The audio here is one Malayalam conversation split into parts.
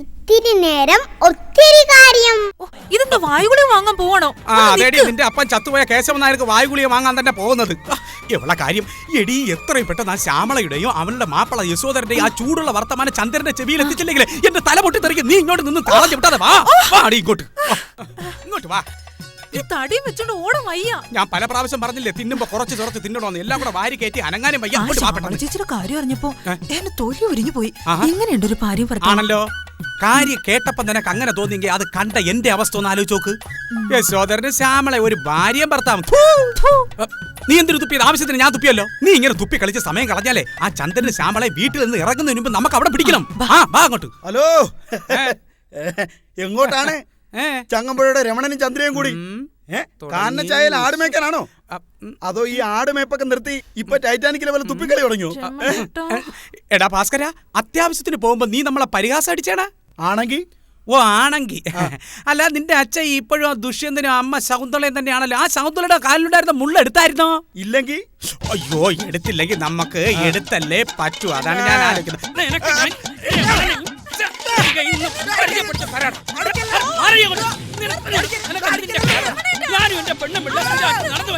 ഇത്തിരി നേരം ഒത്തിരി കാര്യം. ഇതെന്താ വായുകുളി വാങ്ങാൻ പോവാണോ? ആ അതേടി നിന്റെ അപ്പൻ ചത്തുപോയ കേശവൻ നായർക്ക് വായുഗുളിയെ വാങ്ങാൻ തന്നെ പോകുന്നത്. എവിടെ കാര്യം. എടി എത്രയും പെട്ടെന്ന് ആ ശ്യാമളയുടെയും അവളുടെ മാപ്പിള യശോധരന്റെയും ആ ചൂടുള്ള വർത്തമാനം ചന്ദ്രന്റെ ചെവിയിൽ എത്തിച്ചില്ലെങ്കിൽ എന്റെ തല പൊട്ടിത്തെറിക്കും. നീ ഇങ്ങോട്ട് നിന്ന് താളഞ്ഞു വിട്ടാതെ വാ. വാ ഇങ്ങോട്ട്. ഇങ്ങോട്ട് വാ. ഈ തടിയും വെച്ചോണ്ട് ഓടം വയ്യ. ഞാൻ പല പ്രാവശ്യം പറഞ്ഞില്ലേ തിന്നുമ്പോ കുറച്ച് കുറച്ച് തിന്നണോന്ന്. എല്ലാം കൂടെ വാരി കയറ്റി അനങ്ങാനും വയ്യ. അങ്ങോട്ട് വാ പെട്ടെന്ന്. ചേച്ചിയുടെ കാര്യം അറിഞ്ഞപ്പോ? എന്നെ തൊലി ഒരിഞ്ഞു പോയി. ആഹാ. എങ്ങനെയുണ്ട് ഒരു ഭാര്യ ആണല്ലോ. കാര്യം കേട്ടപ്പോ നിനക്ക് അങ്ങനെ തോന്നിയെങ്കിൽ അത് കണ്ട എന്റെ അവസ്ഥ ഒന്ന് ആലോചിച്ച് നോക്ക്. യശോധരന് ശ്യാമളെ ഒരു ഭാര്യയും ഭർത്താവും. നീ എന്തിനു തുപ്പിയത്? ആവശ്യത്തിന് ഞാൻ തുപ്പിയല്ലോ. നീ ഇങ്ങനെ തുപ്പി കളിച്ച് സമയം കളഞ്ഞാലേ ആ ചന്ദ്രന് ശ്യാമളെ വീട്ടിൽ നിന്ന് ഇറങ്ങുന്നതിന് മുമ്പ് നമുക്ക് അവിടെ പിടിക്കണം. ആ വാ. അങ്ങോട്ട്. ഹലോ. എങ്ങോട്ടാണ്? ചങ്ങമ്പുഴയുടെ രമണനും ചന്ദ്രയും കൂടി. തുടങ്ങി. ആട് മേക്കാനാണോ അതോ ഈ ആട് മേപ്പൊക്കെ നിർത്തി ഇപ്പൊ ടൈറ്റാനിക്കിലെ പോലെ തുപ്പിക്കളി തുടങ്ങിയോ? എടാ ഭാസ്കര അത്യാവശ്യത്തിന് പോകുമ്പോ നീ നമ്മളെ പരിഹാസം അടിച്ചേടാ ആണെങ്കിൽ ഓ ആണെങ്കിൽ അല്ല നിന്റെ അച്ഛൻ ഇപ്പോഴും ആ ദുഷ്യന്തനും അമ്മ ശകുന്തളയും തന്നെയാണല്ലോ. ആ ശകുന്തളയുടെ കാലിലുണ്ടായിരുന്ന മുള്ള എടുത്തായിരുന്നോ? ഇല്ലെങ്കിൽ അയ്യോ എടുത്തില്ലെങ്കിൽ നമുക്ക് എടുത്തല്ലേ പറ്റൂ. അതാണ് ഞാൻ ആലോചിക്കുന്നത്. ഞാനും എന്റെ പെണ്ണും നടന്നു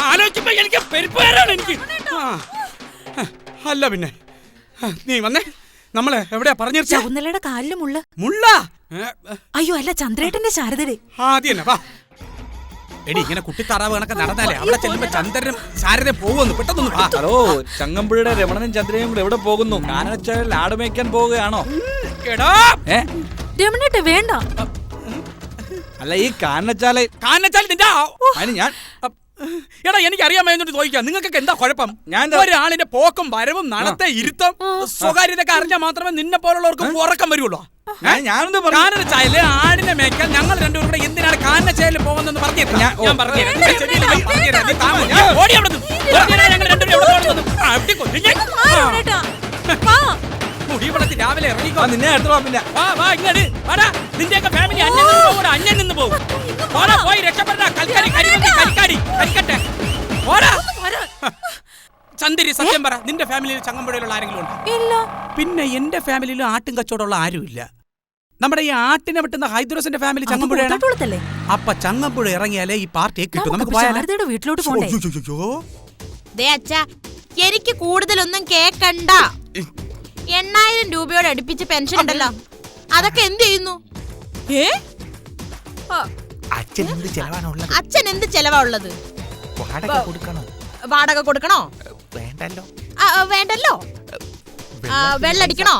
ആലോചിക്കുമ്പോ എനിക്ക് പെരുപ്പേരാണ് എനിക്ക്. അല്ല പിന്നെ. നീ വന്നേ. നമ്മളെ എവിടെയാ പറഞ്ഞു ശകുന്തളയുടെ കാലിൽ മുള്ള. മുള്ള? അയ്യോ അല്ല ചന്ദ്രേട്ടന്റെ ശാരദരെ ആദ്യം വാ. എടി ഇങ്ങനെ കുട്ടിത്താറാവ് കണക്കെ നടന്നാലേ അവിടെ ചെല്ലുമ്പോ ചന്ദ്രനും ശാരദ പോകുന്നു പെട്ടെന്ന് ഹലോ ചങ്ങമ്പുഴയുടെ രമണനും ചന്ദ്രനും കൂടെ എവിടെ പോകുന്നു? കാനച്ചാൽ ആട് മേയ്ക്കാൻ പോവുകയാണോ? രമണേട്ട വേണ്ട. അല്ല ഈ കാനച്ചാല കാനച്ചാൽ നിന്റെ ഞാൻ എടാ എനിക്ക് അറിയാൻ മേഞ്ഞോട്ട് ചോദിക്കാം. നിങ്ങൾക്കൊക്കെ എന്താ കുഴപ്പം? ഞാൻ ഒരാളിന്റെ പോക്കും വരവും നടത്തെ ഇരുത്തം സ്വകാര്യതൊക്കെ അറിഞ്ഞാൽ മാത്രമേ നിന്നെ പോലുള്ളവർക്ക് ഉറക്കം വരുള്ളൂ. ഞാൻ ചായൽ പറഞ്ഞു ആടിനെ മേക്കാൻ ഞങ്ങൾ രണ്ടുപേരും കൂടെ എന്തിനാണ് കാനച്ചായൽ ചായൽ പോകുന്നെന്ന്. ഞാൻ ഞാൻ ഓടി അവിടെ രാവിലെ ഇറങ്ങിക്കോ. നിന്നെ പിന്നെ. വാ വാ ഇങ്ങട്. വാടാ നിന്റെയൊക്കെ ഫാമിലി അന്യം നിന്ന് പോകും അന്യം നിന്ന് പോകും പോടാ പോയി രക്ഷപ്പെടാ കൽക്കാരി ചന്ദിരി സത്യം പറ. നിന്റെ ഫാമിലിയിൽ ചങ്ങമ്പുഴയിലുള്ള ആരെങ്കിലും ഉണ്ടോ? ഇല്ല. പിന്നെ എന്റെ ഫാമിലിയിൽ ആട്ടും കച്ചവടമുള്ള ആരുമില്ല നമ്മുടെ ഈ ആട്ടിനെ വിട്ടുന്ന ഹൈദ്രോസിന്റെ ഫാമിലി ചങ്ങമ്പുഴയാണ്? അപ്പൊ ചങ്ങമ്പുഴ ഇറങ്ങിയാലേ ഈ പാർട്ടിയെ കിട്ടും നമുക്ക് വീട്ടിലോട്ട് അച്ഛാ എനിക്ക് കൂടുതലൊന്നും കേക്കണ്ട. എണ്ണായിരം രൂപയോട് അടുപ്പിച്ച് പെൻഷൻ ഉണ്ടല്ലോ. അതൊക്കെ എന്ത് ചെയ്യുന്നു? ഏ? അച്ഛൻ എന്ത് ചെലവാണുള്ളത് അച്ഛൻ എന്ത് ചെലവാ ഉള്ളത്? വാടക കൊടുക്കണോ? വാടക കൊടുക്കണോ? വേണ്ടല്ലോ. വേണ്ടല്ലോ? വെള്ളടിക്കണോ?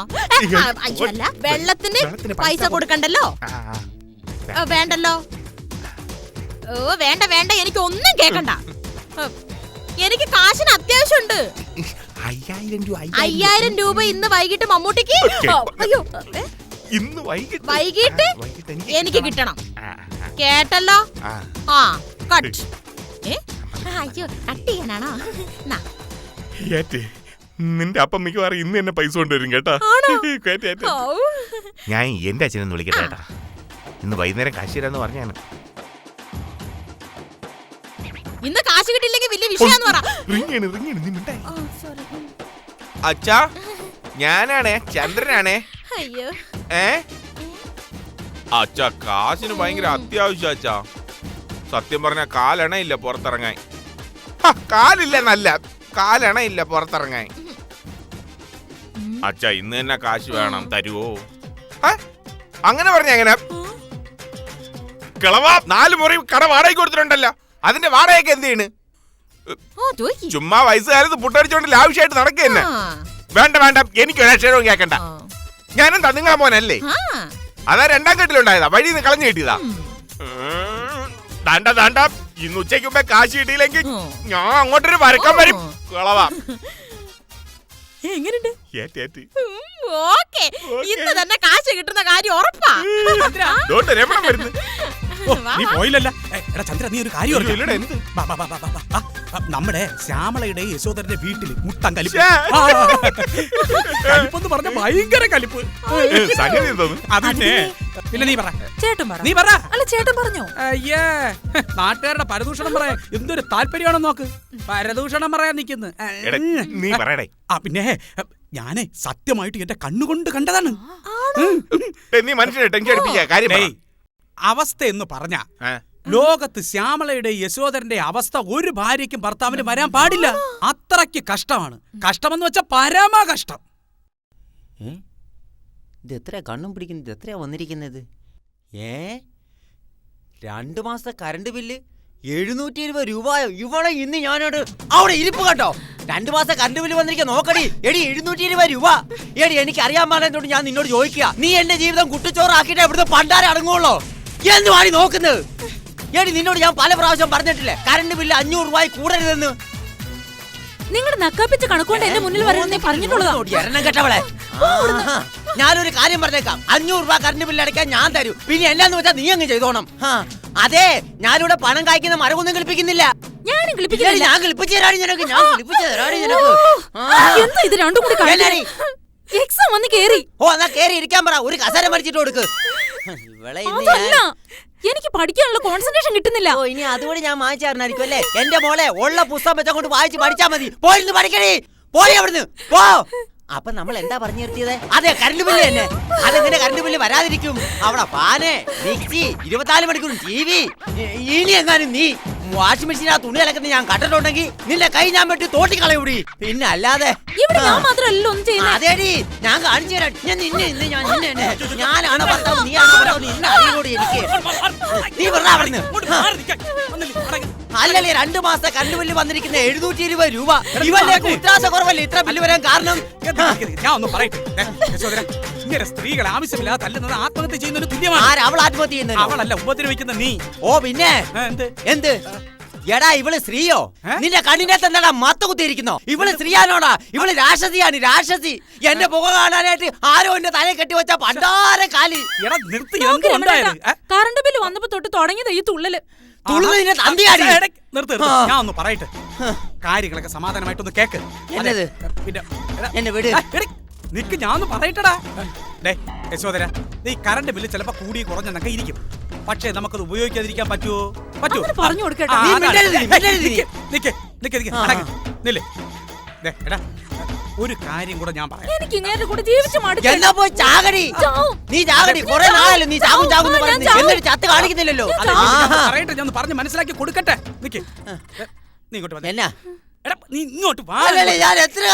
അല്ല വെള്ളത്തിന് പൈസ കൊടുക്കണ്ടല്ലോ? വേണ്ടല്ലോ? ഓ വേണ്ട വേണ്ട എനിക്ക് ഒന്നും കേക്കണ്ട എനിക്ക് കാശിന് അത്യാവശ്യമുണ്ട്. അയ്യായിരം രൂപ അയ്യായിരം രൂപ. ഇന്ന് വൈകിട്ട് മമ്മൂട്ടിക്ക്? അയ്യോ ഇന്ന് വൈകിട്ട്? വൈകിട്ട് എനിക്ക് കിട്ടണം. കേട്ടല്ലോ? ആ, കട്ട്. അയ്യോ കട്ട് ചെയ്യാനാണോ. ഏറ്റ്. നിന്റെ അപ്പം മിക്കവാറും ഇന്ന് തന്നെ പൈസ കൊണ്ടുവരും കേട്ടാ. കേറ്റ്, കേറ്റ്. ഔ. ഞാൻ എന്റെ അച്ഛനൊന്ന് വിളിക്കട്ടെ കേട്ടാ. ഇന്ന് വൈകുന്നേരം കാശ് തരാന്ന് പറഞ്ഞാണ് ഇന്ന് കാശ് കിട്ടില്ലെങ്കിൽ വലിയ വിഷയാന്ന് പറ. റിങ്ങാണ് റിങ്ങാണ് നീ മിണ്ടായി അച്ഛാ ഞാനാണേ ചന്ദ്രനാണേ. അയ്യോ. ഏ? അച്ഛാ കാശിന് ഭയങ്കര അത്യാവശ്യം അച്ഛാ. സത്യം പറഞ്ഞ കാലണയില്ല പുറത്തിറങ്ങാൻ. ഹ, കാലില്ല നല്ല കാലെണ്ണയില്ല പുറത്തിറങ്ങാൻ. അച്ഛ ഇന്ന് തന്നെ കാശ് വേണം തരുവോ? അങ്ങനെ പറഞ്ഞ എങ്ങനെ? കിളവാ നാല് മുറി കട വാടക കൊടുത്തിട്ടുണ്ടല്ലോ. അതിന്റെ വാടകയൊക്കെ എന്ത് ചെയ്യണ്? ചുമ്മാ വയസ്സുകാലത്ത് പുട്ടടിച്ചോണ്ട് ആവശ്യമായിട്ട് നടക്കുക തന്നെ. വേണ്ട വേണ്ട എനിക്ക് ഒരാക്ഷരവും കേക്കണ്ട ഞാനും തന്നുങ്ങാ മോനല്ലേ? ആ, അതാ രണ്ടാം കെട്ടിലുണ്ടായതാ വഴിയിൽ നിന്ന് കളഞ്ഞു കിട്ടിയതാ. താണ്ട ഉം. ഇന്ന് ഉച്ചയ്ക്ക് മുമ്പേ കാശ് കിട്ടിയില്ലെങ്കിൽ ഞാൻ അങ്ങോട്ടൊരു വരക്കം വരും. കളവാ എങ്ങനെയുണ്ട്? ഇന്ന് തന്നെ കാശ് കിട്ടുന്ന കാര്യം ഉറപ്പാ. വരുന്നു? ഓ, നീ പോയില്ലല്ല. ഏ, എടാ ചന്ദ്ര നീ ഒരു കാര്യം. ഇല്ലടാ, എന്ത്? ബാ, ബാ, ബാ, ബാ, ബാ, ബാ. ആ, നമ്മുടെ ശ്യാമളയുടെ യശോദരന്റെ വീട്ടിൽ മുട്ടൻ കലിപ്പ്. ശ്ശേ. ആ, കലിപ്പെന്ന് പറഞ്ഞ ഭയങ്കര കലിപ്പ്. സംഗതി എന്തോന്ന്? അതിനെ പിന്നെ നീ പറ. ചേട്ടൻ പറ. നീ പറ. അല്ല ചേട്ടൻ പറഞ്ഞോ? അയ്യേ നാട്ടുകാരുടെ പരദൂഷണം പറയാൻ എന്തൊരു താല്പര്യമാണെന്ന് നോക്ക്. പരദൂഷണം പറയാൻ നിൽക്കുന്നു. എടാ, നീ പറയടേ. ആ പിന്നെ ഞാനേ സത്യമായിട്ട് എന്റെ കണ്ണുകൊണ്ട് കണ്ടതാണ്. ഏ, നീ മനുഷ്യനെ ടെൻഷൻ അടിപ്പിക്കാ. കാര്യം പറ. ഡേയ്, അവസ്ഥ എന്ന് പറഞ്ഞ ലോകത്ത് ശ്യാമളയുടെ യശോധരന്റെ അവസ്ഥ ഒരു ഭാര്യയ്ക്കും ഭർത്താവിന് വരാൻ പാടില്ല. അത്രയ്ക്ക് കഷ്ടമാണ്. കഷ്ടമെന്ന് വെച്ചാൽ പരമ കഷ്ടം? ഇത് എത്രയാ കണ്ണും പിടിക്കുന്നത്? എത്രയാ വന്നിരിക്കുന്നത്? ഏ? രണ്ടു മാസത്തെ കറണ്ട് ബില്ല് എഴുന്നൂറ്റി ഇരുപത് രൂപയോ? ഇവളെ ഇന്ന് ഞാനോട് അവിടെ ഇരിപ്പ് കേട്ടോ രണ്ടു മാസം കറണ്ട് ബില്ല് വന്നിരിക്കാൻ നോക്കടി. എടി എഴുന്നൂറ്റി ഇരുപത് രൂപ. എടി എനിക്ക് അറിയാൻ പാടില്ലെന്നോട് ഞാൻ നിന്നോട് ചോദിക്കുക നീ എന്റെ ജീവിതം കുട്ടിച്ചോറാക്കിയിട്ട് ഇവിടുത്തെ പണ്ടാരെ അടങ്ങുള്ളോ എന്തുവാണ് നോക്കുന്നത്? എടി നിന്നോട് ഞാൻ പല പ്രാവശ്യം പറഞ്ഞിട്ടില്ലേ കറണ്ട് ബില്ല് അഞ്ഞൂറ് രൂപ കൂടരുതെന്ന്? നിങ്ങളുടെ നക്കാപ്പിച്ച കണക്കുകൊണ്ട് എന്റെ മുന്നിൽ വരണമെന്നേ പറഞ്ഞിട്ടുള്ളതാണ് കെട്ടവളെ. ഞാനൊരു കാര്യം പറഞ്ഞേക്കാം. അഞ്ഞൂറ് രൂപ കറണ്ട് ബില്ല് അടയ്ക്കാൻ ഞാൻ തരൂ. പിന്നെ എന്നാന്ന് വെച്ചാൽ നീ അങ്ങ് ചെയ്തോണം. അതെ ഞാനിവിടെ പണം കായ്ക്കുന്ന മരവൊന്നും കളിപ്പിക്കുന്നില്ല. ഞാനും ഞാൻ കളിപ്പിച്ചു തരാടി നിനക്ക് ഞാൻ കളിപ്പിച്ചു തരാടി നിനക്ക്. എന്താ ഇത് രണ്ടും കൂടി എന്നാടി? എക്സാം വന്ന് കേറി. ഓ എന്നാ കേറി ഇരിക്കാൻ പറ. ഒരു കസര മരിച്ചിട്ട് കൊടുക്ക്. എനിക്ക് പഠിക്കാനുള്ള കോൺസെൻട്രേഷൻ കിട്ടുന്നില്ല. ഓ ഇനി അതുകൊണ്ട് ഞാൻ വായിച്ചായിരുന്നായിരിക്കും അല്ലേ? എന്റെ മോളെ ഉള്ള പുസ്തകം വെച്ചങ്ങോട്ട് വായിച്ച് പഠിച്ചാ മതി. പോയിരുന്നു പഠിക്കണേ പോയി അവിടുന്ന്. പോ. അപ്പൊ നമ്മൾ എന്താ പറഞ്ഞു നിർത്തിയത്? അതെ കറണ്ട് ബില്ല് തന്നെ. അതെങ്ങനെ കറണ്ട് ബില്ല് വരാതിരിക്കും? അവിടെ ഫാന് മിക്സി ഇരുപത്തിനാല് മണിക്കൂർ ടി വി. ഇനി എങ്ങാനും നീ വാഷിംഗ് മെഷീൻ ആ തുണി അലക്കുന്ന ഞാൻ കണ്ടിട്ടുണ്ടെങ്കിൽ നിന്റെ കൈ ഞാൻ വെട്ടി തോട്ടി കളയൂടി പിന്നെ അല്ലാതെ ഇവിടെ ഞാൻ മാത്രമല്ല ഒന്നും ചെയ്യുന്നത് അതേടി ഞാൻ കാണിച്ചു തരാം. ഞാൻ നിന്നെ ഇന്ന് ഞാൻ നിന്നെ. ഞാനാണ് ഭർത്താവ് നീയാണ് ഭർത്താവ് നിന്നെ അറിയൂടി എനിക്ക്. നീ വെറുതെ അടങ്ങ്. അല്ലല്ലേ രണ്ടു മാസത്തെ കറണ്ട് ബില്ല് വന്നിരിക്കുന്ന എഴുന്നൂറ്റി ഇരുപത് രൂപ. ഇവന്റെ ഉത്രാസ കുറവല്ലേ ഇത്ര ബില്ല് വരാൻ കാരണം. ഞാൻ ഒന്നും പറയട്ടെ. ഇങ്ങനെ സ്ത്രീകൾ ആവശ്യമില്ലാതെ തല്ലുന്നത് ആത്മഹത്യ ചെയ്യുന്നതിന് തുല്യമാണ് ആരാ? അവൾ ആത്മഹത്യ ചെയ്യുന്നത് അവളല്ല ഉപദ്രവിക്കുന്ന നീ. ഓ പിന്നെ? എന്ത്? എന്ത്? എടാ ഇവൾ സ്ത്രീയോ? ഏ? നിന്റെ കണ്ണിനകത്ത് എന്താടാ മത്ത കുത്തിയിരിക്കുന്നോ? ഇവൾ സ്ത്രീയാണോടാ? ഇവൾ രാക്ഷസിയാണ് രാക്ഷസി. എന്റെ പുക കാണാനായിട്ട് ആരോ എന്റെ തലയെ കെട്ടി വെച്ച പണ്ടാര കാലി. എടാ നിർത്തി നോക്ക് എന്ത് ഉണ്ടായത്? രമണേട്ടാ, കറണ്ട് ബില്ല് വന്നപ്പോ തൊട്ട് തുടങ്ങിയത് ഈ തുള്ളൽ. തുള്ളുന്നതിന്റെ തന്തിയാടി. നിർത്ത് നിർത്ത്. ഞാൻ ഒന്ന് പറയട്ടെ? കാര്യങ്ങളൊക്കെ സമാധാനമായിട്ടൊന്ന് കേക്ക്. അതെ, എന്നത്? പിന്നെ എടാ, എന്നെ വിട്. എടി, നിക്ക് ഞാൻ പറയട്ടടാ. ഡേ യശോദര നീ കറണ്ട് ബില്ല് ചിലപ്പോ കൂടി കുറഞ്ഞെന്നൊക്കെ ഇരിക്കും. പക്ഷേ നമുക്കത് ഉപയോഗിക്കാതിരിക്കാൻ പറ്റുമോ പറ്റുമോ അങ്ങനെ പറഞ്ഞു കൊടുക്കട്ടെ. ഒരു കാര്യം കൂടെ ഞാൻ പറയാം. എനിക്ക് ഇങ്ങേരുടെ കൂടെ ജീവിച്ചു മടുത്തു എന്നാ പോയി ചാകടി? നീ ചാകടി. കുറെ നാളല്ലോ നീ ചാകും ചാകും എന്നിട്ട് ചത്ത് കാണിക്കുന്നില്ലല്ലോ? പറയട്ടെ ഞാൻ പറഞ്ഞു മനസ്സിലാക്കി കൊടുക്കട്ടെ. നിക്ക്. നീ ഇങ്ങോട്ട് എന്നാ? നീ ഇങ്ങോട്ട് ഞാൻ എത്ര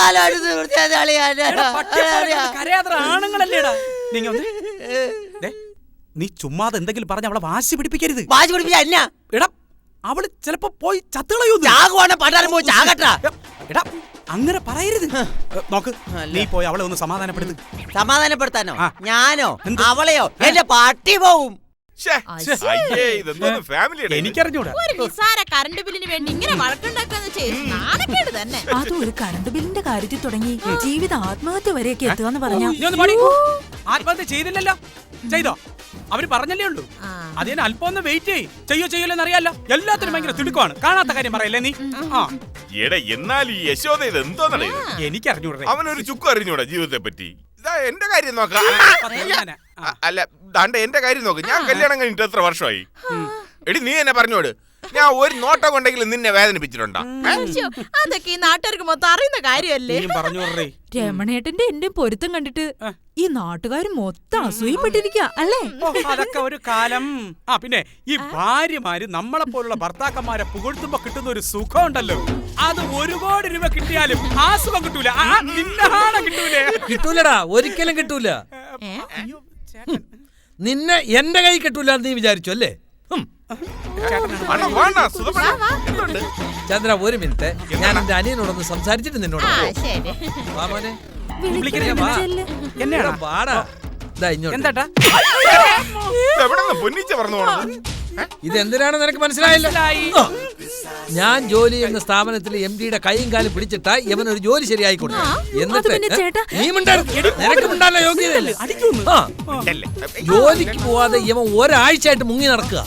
ആണുങ്ങളല്ലേടാ നീ ചുമ്മാതെ എന്തെങ്കിലും പറഞ്ഞ അവളെ വാശി പിടിപ്പിക്കരുത്. വാശി പിടിപ്പിച്ച എന്നാ? എടാ അവൾ ചിലപ്പോ പോയി ചാകുവാണ് പണ്ടാരം പോയി ചാകട്ടാ. എടാ അങ്ങനെ പറയരുത്. നോക്ക് നീ പോയി അവളെ ഒന്ന് സമാധാനപ്പെടുത്തു. സമാധാനപ്പെടുത്താനോ? ഞാനോ? അവളെയോ? എന്റെ പാട്ടി പോവും. എനിക്കറിഞ്ഞൂടാ. ഒരു നിസാര കറണ്ട് ബില്ലിന് വേണ്ടി ഇങ്ങനെ വഴക്കുണ്ടാക്കാന്ന് ചെയ്ത് നാണക്കേട് തന്നെ. അതും ഒരു കറണ്ട് ബില്ലിന്റെ കാര്യത്തിൽ തുടങ്ങി ജീവിത ആത്മഹത്യ വരെയൊക്കെ എത്തുകയെന്ന് പറഞ്ഞാ നീ ഒന്ന് പാടി. ആത്മഹത്യ ചെയ്തില്ലല്ലോ. ചെയ്തോ? അവർ പറഞ്ഞല്ലേ ഉള്ളൂ. അതിന് അല്പം ഒന്ന് വെയിറ്റ് ചെയ്യ്. ചെയ്യോ ചെയ്യലെന്ന് അറിയാലോ എല്ലാത്തിനും ഭയങ്കര തിടുക്കമാണ്. കാണാത്ത കാര്യം പറയല്ലേ നീ? ആ. എടാ എന്നാൽ ഈ യശോദ ഇത് എന്തോന്നടേ ഇത്? എനിക്കറിഞ്ഞൂടേ. അവനൊരു ചുക്കു അറിഞ്ഞൂടാ ജീവിതത്തെ പറ്റി എന്റെ കാര്യം നോക്കാം. അല്ല ദാണ്ട എന്റെ കാര്യം നോക്ക്. ഞാൻ കല്യാണം കഴിഞ്ഞിട്ട് എത്ര വർഷമായി. എടി നീ എന്നെ പറഞ്ഞോട്. ഞാൻ ഒരു നോട്ടം കൊണ്ടെങ്കിലും നിന്നെ വേദനിപ്പിച്ചിട്ടുണ്ടോ. അതൊക്കെ ഈ നാട്ടുകാർക്ക് മൊത്തം അറിയുന്ന കാര്യമല്ലേ. രമണേട്ടന്റെ എന്റെ പൊരുത്തം കണ്ടിട്ട് ഈ നാട്ടുകാർ മൊത്തം അസൂയപ്പെട്ടിരിക്ക അല്ലേ? അതൊക്കെ ഒരു കാലം. ആ പിന്നെ ഈ ഭാര്യമാര് നമ്മളെ പോലുള്ള ഭർത്താക്കന്മാരെ പുകഴ്ത്തുമ്പോ കിട്ടുന്ന ഒരു സുഖം ഉണ്ടല്ലോ. അത് ഒരു കോടി രൂപ കിട്ടിയാലും ആ സുഖം കിട്ടൂല ആ കിട്ടൂലേ? കിട്ടൂലടാ ഒരിക്കലും കിട്ടൂല. നിന്നെ എന്റെ കൈ കിട്ടൂല എന്ന് നീ വിചാരിച്ചു അല്ലേ? ചന്ദ്ര ഒരു മിനിറ്റ്. ഞാൻ എന്റെ അനിയനോടൊന്ന് സംസാരിച്ചിട്ട് നിന്നോട്. എന്നെയാണോ പാടാ വാടാ. ഇഞ്ഞോട്ടാ ഇങ്ങോട്ട്. എന്താട്ടാ? പൊന്നിച്ച പറഞ്ഞു ഇത് എന്തിനാണ് നിനക്ക് മനസ്സിലായില്ല? ഞാൻ ജോലി ചെയ്യുന്ന സ്ഥാപനത്തിൽ എം ഡിയുടെ കൈയും കാലും പിടിച്ചിട്ടാ ഇവൻ ഒരു ജോലി ശരിയായി കൊടുത്തു എന്നിട്ട്. നീ നിനക്ക് യോഗ്യതയില്ല? ജോലിക്ക് പോവാതെ ഇവൻ ഒരാഴ്ചയായിട്ട് മുങ്ങി നടക്കുക.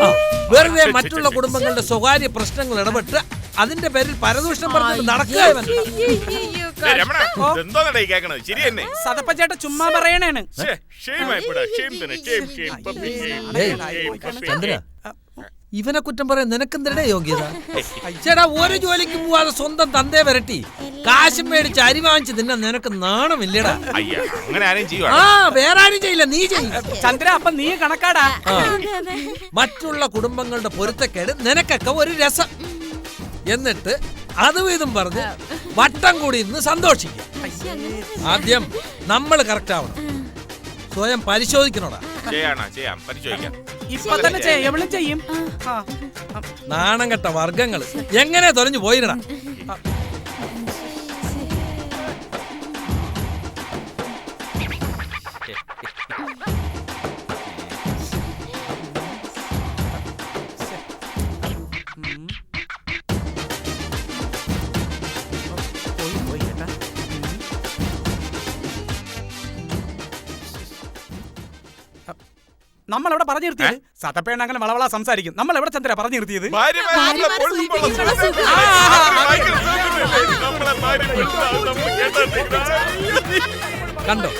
ആ, വെറുതെ മറ്റുള്ള കുടുംബങ്ങളുടെ സ്വകാര്യ പ്രശ്നങ്ങൾ ഇടപെട്ട് അതിന്റെ പേരിൽ പരദൂഷണം പറഞ്ഞിട്ട് നടക്കുക രമണ എന്തോന്നടാ ഈ കേക്കണത്? ശരി തന്നെ. സതപ്പ ചേട്ടൻ ചുമ്മാ പറയണേണ്. ചന്ദ്ര ഇവനെ കുറ്റം പറയാൻ നിനക്കെന്തിടെ യോഗ്യത? ചേട്ടാ ഒരു ജോലിക്ക് പോവാതെ സ്വന്തം തന്തേ വരട്ടി. കാശും മേടിച്ച് അരി വാങ്ങിച്ച് തിന്നാൻ നിനക്ക് നാണമില്ലടാ. അയ്യ അങ്ങനെ ആരെയും ആ വേറെ ആരും ചെയ്യില്ല നീ ചെയ്യും. ചന്ദ്ര അപ്പൊ നീ കണക്കാടാ. മറ്റുള്ള കുടുംബങ്ങളുടെ പൊരുത്തക്കേട് നിനക്കൊക്കെ ഒരു രസം. എന്നിട്ട് അതും ഇതും പറഞ്ഞ് വട്ടം കൂടി ഇന്ന് സന്തോഷിക്കും. ആദ്യം നമ്മൾ കറക്റ്റ് ആവണം. സ്വയം പരിശോധിക്കണോടാ. ചെയ്യാണോ? ചെയ്യാം. പരിശോധിക്കാം. ഇപ്പൊ തന്നെ ചെയ്യും. എവളും ആ. നാണം കെട്ട വർഗങ്ങൾ എങ്ങനെ തൊലഞ്ഞു പോയിരടാ നമ്മൾ എവിടെ പറഞ്ഞു നിർത്തിയത്? സതപ്പേണ അങ്ങനെ വളവള സംസാരിക്കും. നമ്മൾ എവിടെ ചന്ദ്ര പറഞ്ഞു നിർത്തിയത്? കണ്ടോ?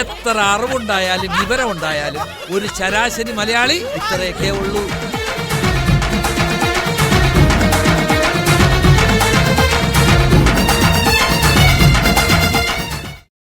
എത്ര അറിവുണ്ടായാലും വിവരമുണ്ടായാലും ഒരു ശരാശരി മലയാളി ഇത്രയൊക്കെ ഉള്ളൂ.